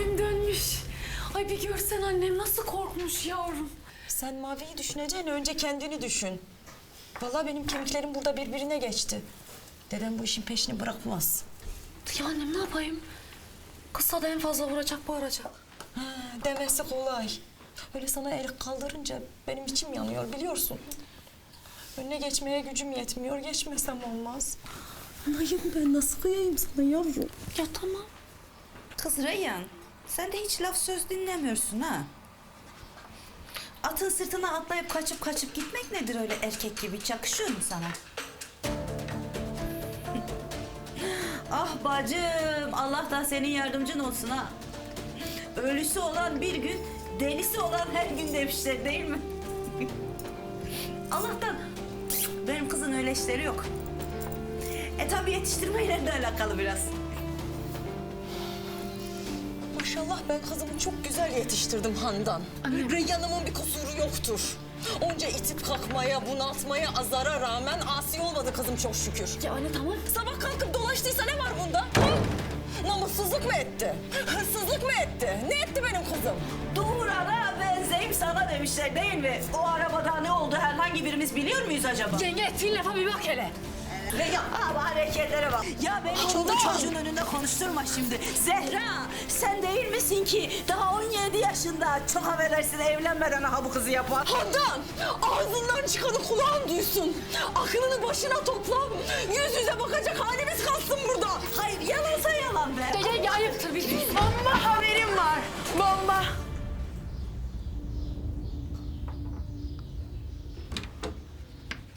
abim dönmüş. Ay bir görsen annem nasıl korkmuş yavrum. Sen Mavi'yi düşüneceğine önce kendini düşün. Vallahi benim kemiklerim burada birbirine geçti. Dedem bu işin peşini bırakmaz. Ya annem ne yapayım? Kısa da en fazla vuracak bağıracak. Ha, demesi kolay. Öyle sana el kaldırınca benim içim yanıyor biliyorsun. Önüne geçmeye gücüm yetmiyor. Geçmesem olmaz. Anayım ben nasıl kıyayım sana yavrum? Ya tamam. Kız Reyhan, sen de hiç laf söz dinlemiyorsun ha. Atın sırtına atlayıp kaçıp kaçıp gitmek nedir öyle erkek gibi? Hiç yakışıyor mu sana? ah bacım, Allah da senin yardımcın olsun ha. Ölüsü olan bir gün, delisi olan her gün demişler değil mi? Allah'tan benim kızın öyle işleri yok. E tabi yetiştirmeyle de alakalı biraz. Maşallah ben kızımı çok güzel yetiştirdim Handan. Reyyan'ımın bir kusuru yoktur. Onca itip kalkmaya, bunaltmaya, azara rağmen asi olmadı kızım çok şükür. Ya anne tamam. Sabah kalkıp dolaştıysa ne var bunda? Hı? Namussuzluk mu etti? Hırsızlık mı etti? Ne etti benim kızım? Doğurana benzeyim sana demişler değil mi? O arabada ne oldu herhangi birimiz biliyor muyuz acaba? Yenge ettiğin lafa bir bak hele. Ve ya ama hareketlere bak. Ya beni çoluk Allah! çocuğun önünde konuşturma şimdi. Zehra sen değil misin ki daha 17 yaşında çok affedersin evlenmeden ha bu kızı yapan? Handan! Ağzından çıkanı kulağın duysun. Aklını başına topla. Yüz yüze bakacak halimiz kalsın burada. Hayır yalansa yalan be. Ya yenge ayıptır bir sus. Bomba haberim var. Bomba.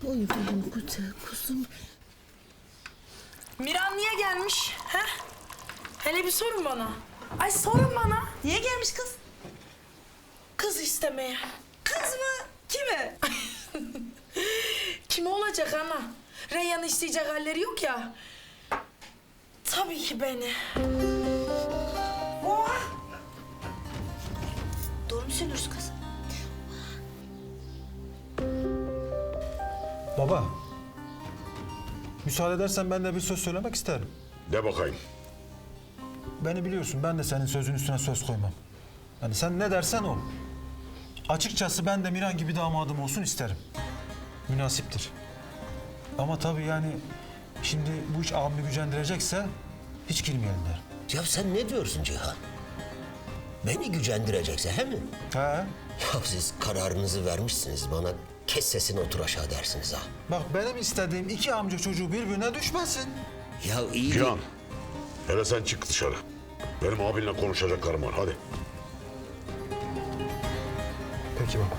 Oy benim güzel kuzum. Miran niye gelmiş? He? Hele bir sorun bana. Ay sorun bana. Niye gelmiş kız? Kız istemeye. Kız mı? Kimi? Kim olacak ana? Reyhan isteyecek halleri yok ya. Tabii ki beni. Doğru mu söylüyorsun kız? Baba. Müsaade edersen ben de bir söz söylemek isterim. De bakayım. Beni biliyorsun ben de senin sözün üstüne söz koymam. Yani sen ne dersen o. Açıkçası ben de Miran gibi damadım olsun isterim. Münasiptir. Ama tabii yani şimdi bu iş abimi gücendirecekse hiç girmeyelim derim. Ya sen ne diyorsun Cihan? Beni gücendirecekse he mi? He. Ya siz kararınızı vermişsiniz bana kes sesini otur aşağı dersiniz ha. Bak benim istediğim iki amca çocuğu birbirine düşmesin. Ya iyi Cihan. Hele sen çık dışarı. Benim abinle konuşacaklarım var. Hadi. Peki baba.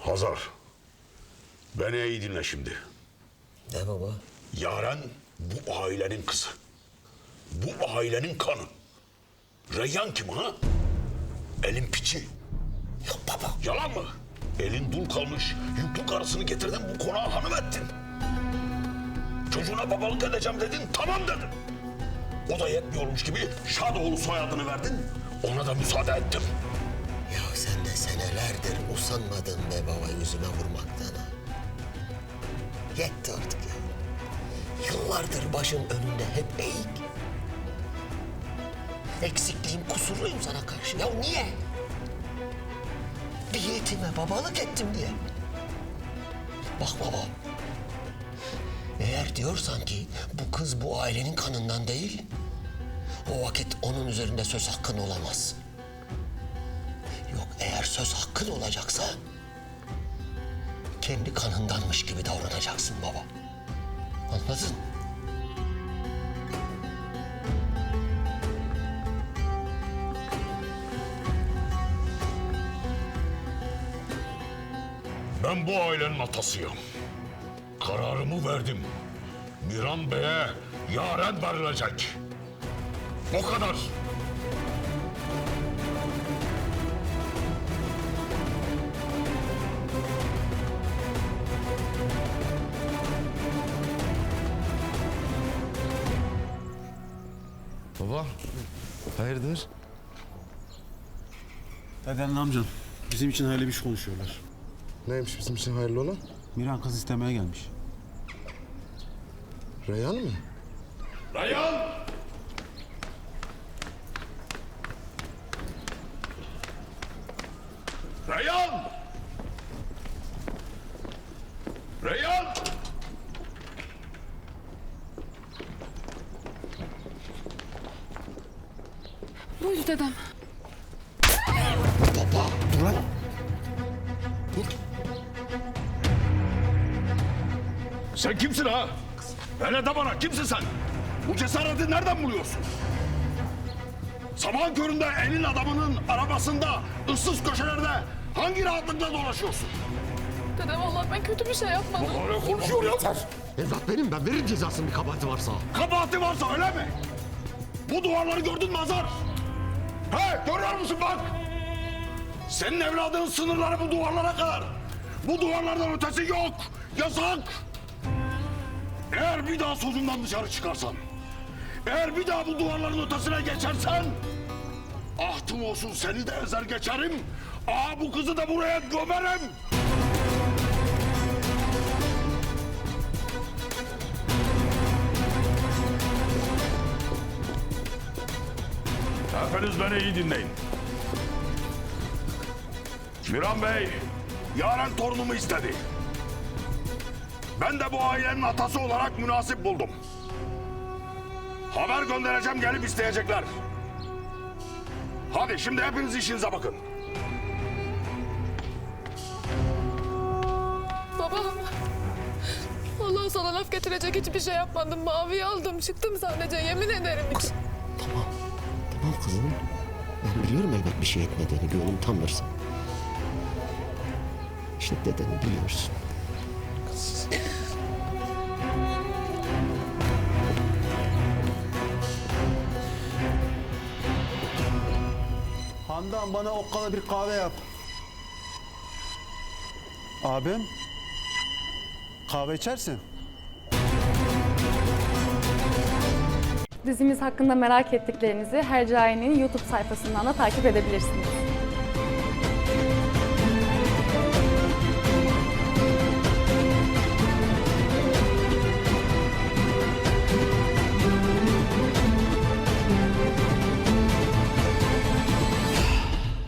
Hazar. Beni iyi dinle şimdi. Ne baba? Yaren bu ailenin kızı. Bu ailenin kanı. Reyyan kim ha? Elin piçi. Ya baba. Yalan mı? Elin dul kalmış, yüklü karısını getirdin bu konağa hanım ettin. Çocuğuna babalık edeceğim dedin, tamam dedim. O da yetmiyormuş gibi Şadoğlu soyadını verdin, ona da müsaade ettim. Ya sen de senelerdir usanmadın be baba yüzüme vurmaktan ha. Yetti artık ya. Yıllardır başın önünde hep eğik. Eksikliğim, kusurluyum sana karşı. Ya niye? Bir yetime babalık ettim diye. Bak baba. Eğer diyorsan ki bu kız bu ailenin kanından değil, o vakit onun üzerinde söz hakkın olamaz. Yok eğer söz hakkın olacaksa kendi kanındanmış gibi davranacaksın baba. Anladın? Ben bu ailenin atasıyım. Kararımı verdim. Miran Bey'e yaren verilecek. O kadar. Baba, hayırdır? Dedenle amcan bizim için hayırlı bir iş konuşuyorlar. Neymiş bizim için hayırlı olan? Miran kız istemeye gelmiş. Reyhan mı? Reyhan! Reyhan! Reyhan! Buyur dedem. Sen kimsin ha? Hele de bana kimsin sen? Bu cesareti nereden buluyorsun? Sabahın köründe elin adamının arabasında ıssız köşelerde hangi rahatlıkla dolaşıyorsun? Dedem vallahi ben kötü bir şey yapmadım. Öyle konuşuyor ya. Evlat benim ben veririm cezasını bir kabahati varsa. Kabahati varsa öyle mi? Bu duvarları gördün mü Azar? He görüyor musun bak? Senin evladının sınırları bu duvarlara kadar. Bu duvarlardan ötesi yok. Yasak. Eğer bir daha sözümden dışarı çıkarsan, eğer bir daha bu duvarların ötesine geçersen, ahtım olsun seni de ezer geçerim. Aa bu kızı da buraya gömerim. Hepiniz beni iyi dinleyin. Miran Bey, Yaren torunumu istedi. Ben de bu ailenin atası olarak münasip buldum. Haber göndereceğim gelip isteyecekler. Hadi şimdi hepiniz işinize bakın. Baba. Allah sana laf getirecek hiçbir şey yapmadım. Maviyi aldım çıktım sadece yemin ederim. Tamam. Tamam kızım. Ben biliyorum elbet bir şey etmediğini. Gönlüm tanırsın. İşte dedeni biliyorsun. Handan bana okkala bir kahve yap. Abim. Kahve içersin. Dizimiz hakkında merak ettiklerinizi Hercai'nin YouTube sayfasından da takip edebilirsiniz.